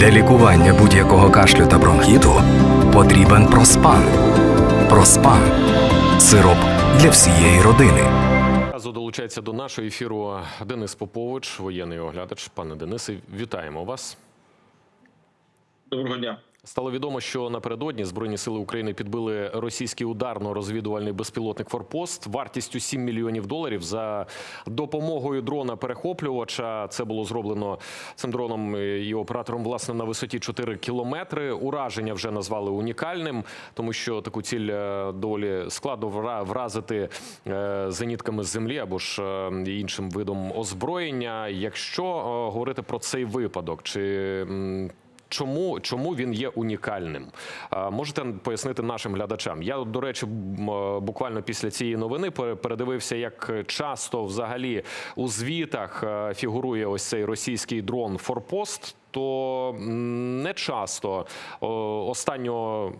Для лікування будь-якого кашлю та бронхіту потрібен проспан. Проспан сироп для всієї родини. Разу долучається до нашого ефіру Денис Попович, воєнний оглядач. Пане Денисе, вітаємо вас. Доброго дня. Стало відомо, що напередодні Збройні сили України підбили російський ударно-розвідувальний безпілотник Форпост вартістю 7 мільйонів доларів за допомогою дрона перехоплювача. Це було зроблено цим дроном і оператором власне на висоті 4 кілометри. Ураження вже назвали унікальним, тому що таку ціль е, доволі складно вра- вразити е, зенітками з землі або ж е, іншим видом озброєння. Якщо говорити про цей випадок, чи Чому, чому він є унікальним? Можете пояснити нашим глядачам? Я, до речі, е, буквально після цієї новини пере- передивився, як часто взагалі у звітах е, фігурує ось цей російський дрон Форпост. То не часто О, останнього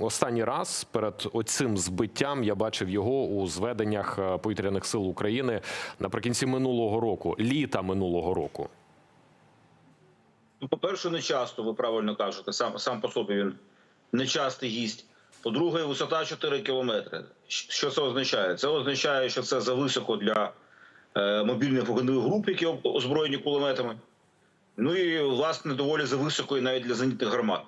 останній раз перед оцим збиттям я бачив його у зведеннях е, повітряних сил України наприкінці минулого року, літа минулого року. Ну, по-перше, не часто, ви правильно кажете, сам, сам по собі він нечастий гість. По-друге, висота 4 кілометри. Що це означає? Це означає, що це зависоко для е, мобільних вогневих груп, які озброєні кулеметами. Ну і, власне, доволі зависоко і навіть для зенітних гармат.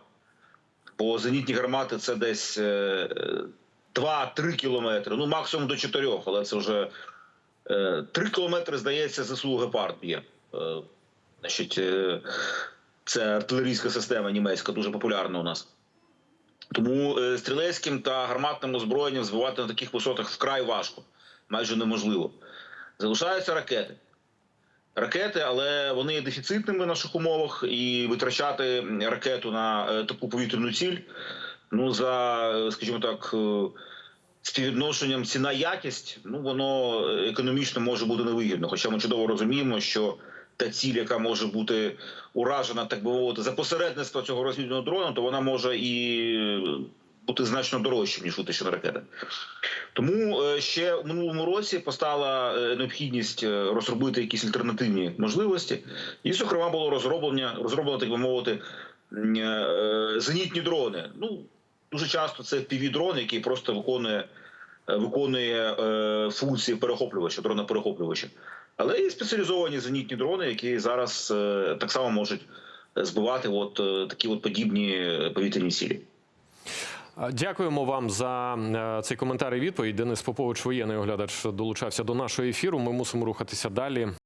Бо зенітні гармати це десь е, 2-3 кілометри, ну максимум до 4, але це вже е, 3 кілометри, здається, ЗСУ Гепард є. Е, Значить, е, це артилерійська система німецька, дуже популярна у нас. Тому е, стрілецьким та гарматним озброєнням збивати на таких висотах вкрай важко, майже неможливо. Залишаються ракети. Ракети, але вони є дефіцитними в наших умовах, і витрачати ракету на е, таку повітряну ціль, ну за, е, скажімо так, співвідношенням ціна-якість, ну воно економічно може бути невигідно. Хоча ми чудово розуміємо, що та ціль, яка може бути уражена, так би мовити, за посередництва цього розвідувального дрона, то вона може і бути значно дорожча, ніж витична ракета. Тому е, ще в минулому році постала е, необхідність е, розробити якісь альтернативні можливості, і, зокрема, було розроблення, розроблено, так би мовити, зенітні дрони. Ну дуже часто це півдрон, який просто виконує. Виконує функції перехоплювача, дрона перехоплювача, але є спеціалізовані зенітні дрони, які зараз е, так само можуть збивати от е, такі от подібні е, повітряні цілі. Дякуємо вам за е, цей коментар і відповідь. Денис Попович, воєнний оглядач, долучався до нашого ефіру. Ми мусимо рухатися далі.